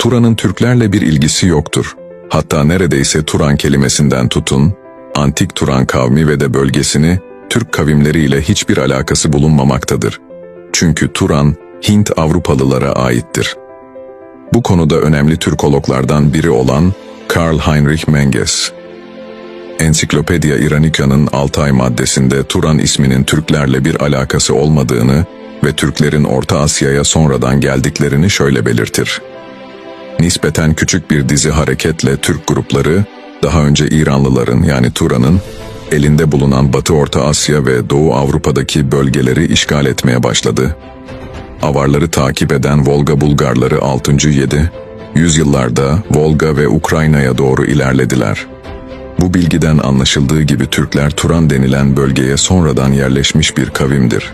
Turan'ın Türklerle bir ilgisi yoktur. Hatta neredeyse Turan kelimesinden tutun, antik Turan kavmi ve de bölgesini Türk kavimleriyle hiçbir alakası bulunmamaktadır. Çünkü Turan, Hint Avrupalılara aittir. Bu konuda önemli Türkologlardan biri olan Karl Heinrich Menges, Ensiklopedia Iranica'nın Altay maddesinde Turan isminin Türklerle bir alakası olmadığını ve Türklerin Orta Asya'ya sonradan geldiklerini şöyle belirtir. Nispeten küçük bir dizi hareketle Türk grupları, daha önce İranlıların yani Turan'ın, elinde bulunan Batı Orta Asya ve Doğu Avrupa'daki bölgeleri işgal etmeye başladı. Avarları takip eden Volga Bulgarları 6. 7. yüzyıllarda Volga ve Ukrayna'ya doğru ilerlediler. Bu bilgiden anlaşıldığı gibi Türkler Turan denilen bölgeye sonradan yerleşmiş bir kavimdir.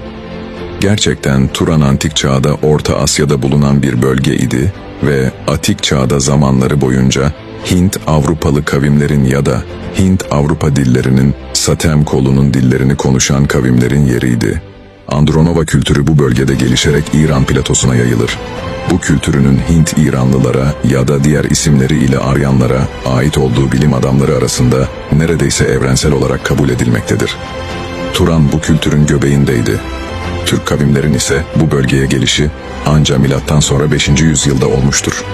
Gerçekten Turan antik çağda Orta Asya'da bulunan bir bölge idi ve Atik çağda zamanları boyunca Hint Avrupalı kavimlerin ya da Hint Avrupa dillerinin Satem kolunun dillerini konuşan kavimlerin yeriydi. Andronova kültürü bu bölgede gelişerek İran platosuna yayılır. Bu kültürünün Hint İranlılara ya da diğer isimleri ile Aryanlara ait olduğu bilim adamları arasında neredeyse evrensel olarak kabul edilmektedir. Turan bu kültürün göbeğindeydi. Türk kavimlerin ise bu bölgeye gelişi anca milattan sonra 5. yüzyılda olmuştur.